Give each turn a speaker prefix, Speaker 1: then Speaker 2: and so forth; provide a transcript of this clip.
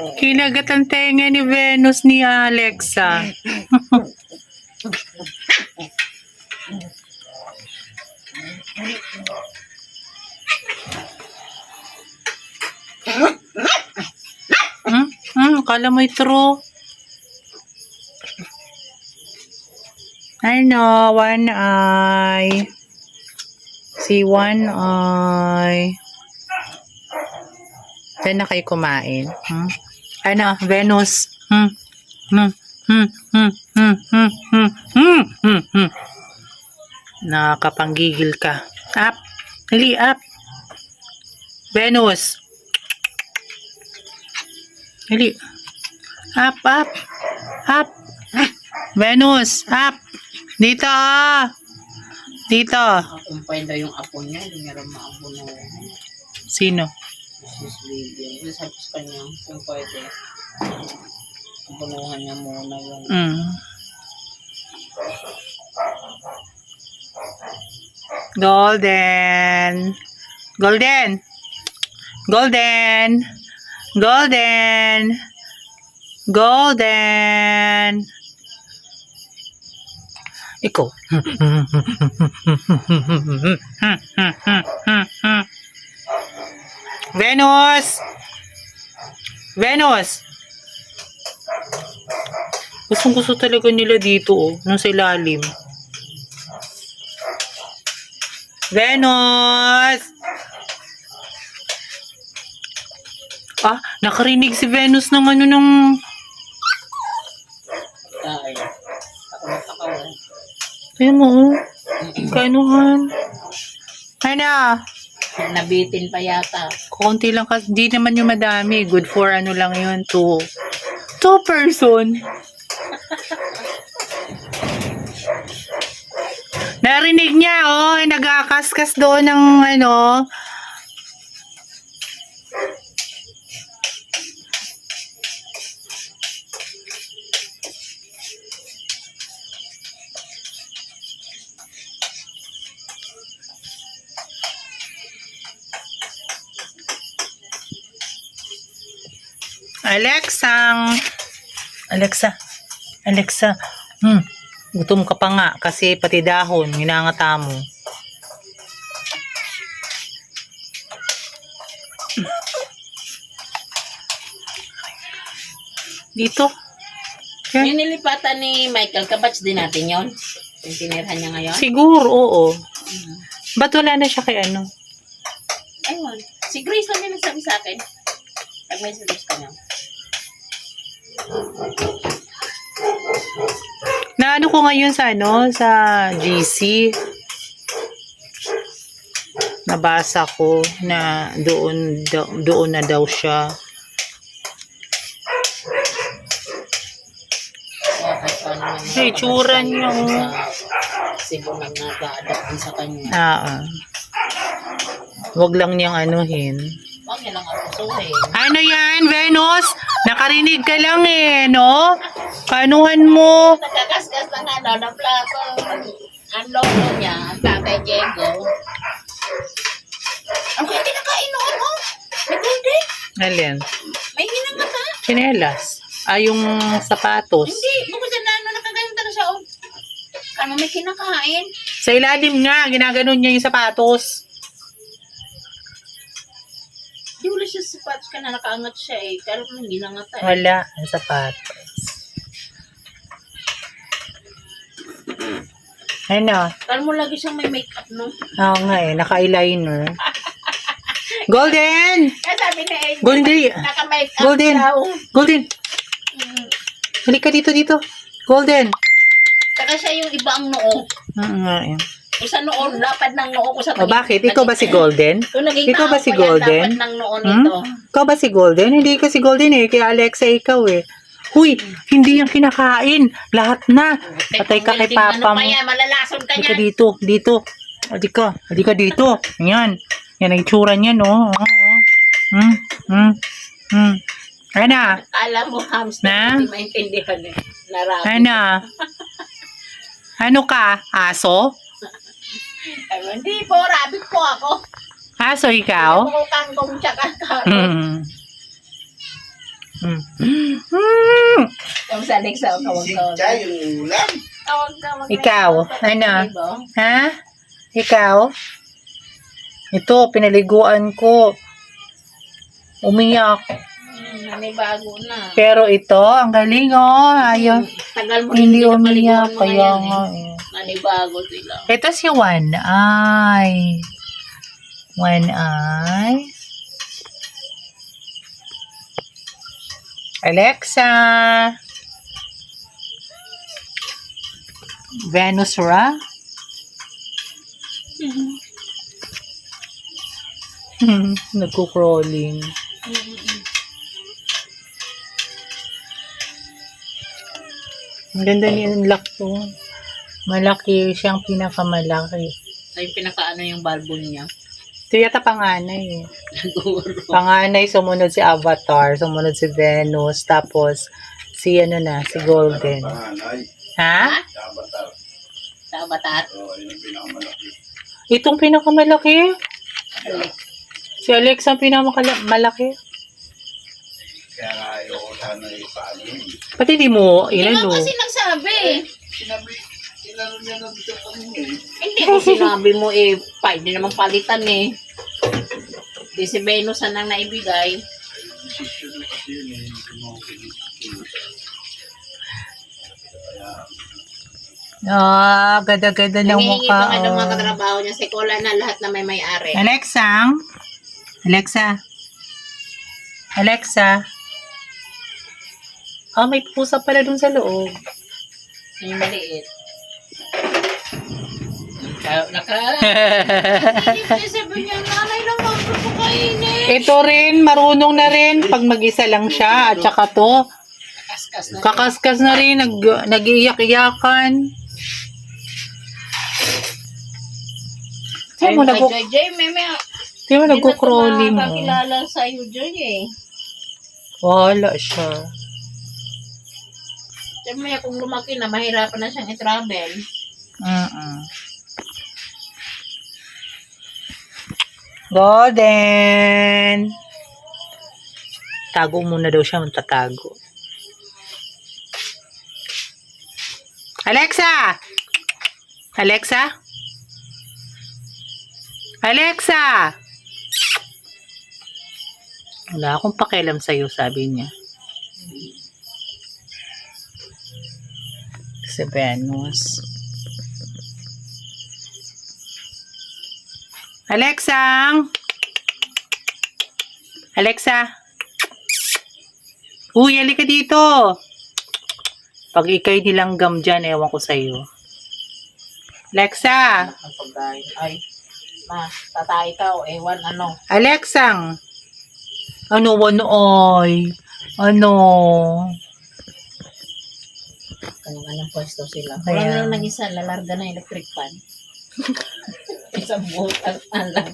Speaker 1: Kinagat ang tenga ni Venus ni Alexa. hmm? Hmm? Kala mo'y true. Ano? One eye. Si one eye. Diyan na kayo kumain. Hmm? Ano? Venus. Hmm? Hmm? Hmm? Hmm? Hmm? Hmm? Hmm? Hmm? Hmm? Hmm? Nakapanggigil ka. Up. Dali, up. Venus. Dali. Up, up. Up. Venus, up. Dito. Dito.
Speaker 2: Kumpay daw yung apo niya, hindi niya rin maabuno.
Speaker 1: Sino?
Speaker 2: Sis Vivian. Kasi sabi sa kanya, kung pwede, abunuhan niya muna yung
Speaker 1: Mm. Golden. Golden. Golden. Golden. Golden. Ikaw. Venus. Venus. Gustong gusto talaga nila dito, oh. Nung sa ilalim. Venus! Ah, nakarinig si Venus ng ano ng...
Speaker 2: tayo. Ako na takaw eh.
Speaker 1: Kaya mo, oh. Kainuhan. Ano?
Speaker 2: Nabitin pa yata.
Speaker 1: Konti lang kasi. Di naman yung madami. Good for ano lang yun. Two. Two person. Narinig niya, oh. Nagakaskas doon ng ano. Alexang. Alexa. Alexa. Hmm. Gutom ka pa nga kasi pati dahon, ginangata mo. Dito. Yan.
Speaker 2: Yung nilipatan ni Michael, kabatch din natin yon Yung tinirhan niya ngayon.
Speaker 1: Siguro, oo.
Speaker 2: Mhm.
Speaker 1: Ba't wala na siya kay ano?
Speaker 2: Ayun. Si Grace lang yung nagsabi sa akin. Pag may suggest ka niya.
Speaker 1: Na ano ko ngayon sa ano, sa GC. Nabasa ko na doon do- doon na daw siya. Hey, tsura niya, oh.
Speaker 2: Nag-a-adapt din sa kanya.
Speaker 1: Ah, ah. Wag lang niyang anuhin.
Speaker 2: Huwag niya lang apusuhin.
Speaker 1: Ano yan, Venus? Nakarinig ka lang eh, no? Kanuhan mo.
Speaker 2: Nagkakaskas lang ano, ng plato. Ang lolo niya, ang tatay Diego. Ang kaya kinakain noon, oh. May golden.
Speaker 1: Alin?
Speaker 2: May hinangata.
Speaker 1: Chinelas. Ah, yung sapatos.
Speaker 2: Hindi, bukod na, ano, nakagayon talaga siya, oh. Ano may kinakain?
Speaker 1: Sa ilalim nga, ginaganon niya yung sapatos.
Speaker 2: Siya sapatos ka na nakaangat siya eh. Pero kung hindi nangata eh.
Speaker 1: Wala ang sapatos. Ano?
Speaker 2: Pero mo lagi siyang may makeup, no?
Speaker 1: Oo nga eh, naka-eyeliner. Golden!
Speaker 2: Kaya sabi ni Angel,
Speaker 1: Golden!
Speaker 2: naka-makeup
Speaker 1: Golden!
Speaker 2: daw.
Speaker 1: Golden!
Speaker 2: Mm.
Speaker 1: Halika dito, dito. Golden!
Speaker 2: Saka siya yung iba ang noo.
Speaker 1: Oo nga eh.
Speaker 2: Kung sa noon, lapad ng noo ko sa
Speaker 1: O bakit? Ikaw ba si Golden?
Speaker 2: Kung naging
Speaker 1: Ikaw ba
Speaker 2: tao
Speaker 1: si
Speaker 2: ko yan,
Speaker 1: Golden?
Speaker 2: Lapad ng noo
Speaker 1: Hmm?
Speaker 2: nito.
Speaker 1: Ikaw ba si Golden? Hindi ka si Golden eh. Kaya Alexa ikaw eh. Huy, hindi yan kinakain. Lahat na. Patay ka kay
Speaker 2: Teka,
Speaker 1: papa
Speaker 2: Ano
Speaker 1: mo.
Speaker 2: pa yan? Malalason ka
Speaker 1: Halika
Speaker 2: niyan.
Speaker 1: dito, dito. Halika, halika dito. Yan. Yan ang itsura niya, no? Oo, oo. Hmm, hmm, hmm. Ana,
Speaker 2: Alam mo, hamster,
Speaker 1: Na?
Speaker 2: hindi maintindihan eh. Narami.
Speaker 1: ana. Ano ka? Aso?
Speaker 2: Ay, Hindi po, rabbit po ako.
Speaker 1: Aso ikaw?
Speaker 2: Hindi po kangkong tsaka karo.
Speaker 1: Hmm. Mm. Mm.
Speaker 2: Yung sa Alexa, kawag
Speaker 3: Si
Speaker 2: ka.
Speaker 3: Chay, yung ulam.
Speaker 2: Tawag ka. mag-
Speaker 1: Ikaw, ano? Ha? Ikaw? Ito, pinaliguan ko. Umiyak.
Speaker 2: Hmm, nanibago na.
Speaker 1: Pero ito, ang galing oh. Ayaw.
Speaker 2: Tagal mo
Speaker 1: Hindi umiyak. Kaya nga
Speaker 2: eh. Nanibago sila.
Speaker 1: Ito si One Eye. One Eye. Alexa. Venus Ra. Nagko-crawling. Ang ganda niya yung lock to. Malaki siyang pinakamalaki.
Speaker 2: Ay, pinakaano yung balbo niya.
Speaker 1: Ito yata panganay eh. Panganay, sumunod si Avatar, sumunod si Venus, tapos si ano na, si Golden. Ha?
Speaker 2: Sa
Speaker 3: pinakamalaki.
Speaker 1: Itong pinakamalaki? Si Alex ang pinakamalaki?
Speaker 3: Kaya nga ayoko sana ipaano yun.
Speaker 1: Pati di mo, ilan
Speaker 2: Hindi
Speaker 1: no?
Speaker 2: kasi nagsabi.
Speaker 3: Sinabi, niya na dito kami eh.
Speaker 2: Hindi ko sinabi mo eh, pwede naman palitan eh. Di si Venus ang nang naibigay.
Speaker 3: Decision na kasi yun eh. Hindi mo ako.
Speaker 1: Ah, gada-gada ng
Speaker 2: Nangihingi
Speaker 1: mukha.
Speaker 2: pa nga ng mga
Speaker 1: oh.
Speaker 2: katrabaho niya. Sikola na lahat na may may-ari.
Speaker 1: Alexa? Alexa? Alexa? Ah, may pusa pala dun sa loob.
Speaker 2: Yung maliit.
Speaker 1: Ito rin, marunong na rin pag mag-isa lang siya. At saka to, kakaskas na rin, nag, nag-iiyak-iyakan. Tiyan mo, nag tiyan mo, nagko-crawling.
Speaker 2: Hindi na kakilala sa'yo, Joy eh.
Speaker 1: Wala siya.
Speaker 2: Sabi mo, kung lumaki na, mahirapan na siyang i-travel.
Speaker 1: Mm-mm. Golden! Tago muna daw siya, magtatago. Alexa! Alexa? Alexa! Wala akong pakialam sa'yo, sabi niya. Si Venus. Alexa! Alexa! Uy, halika dito! Pag ikay nilanggam dyan, ewan ko sa'yo. Alexa!
Speaker 2: Ay, ma, tatay ka o ewan ano.
Speaker 1: Alexang! Ano, ano, oy? Ano?
Speaker 2: Kanyang anong pwesto sila.
Speaker 1: Kaya-
Speaker 2: Wala na lang nag-isa, lalarga na electric fan. isang butas na lang.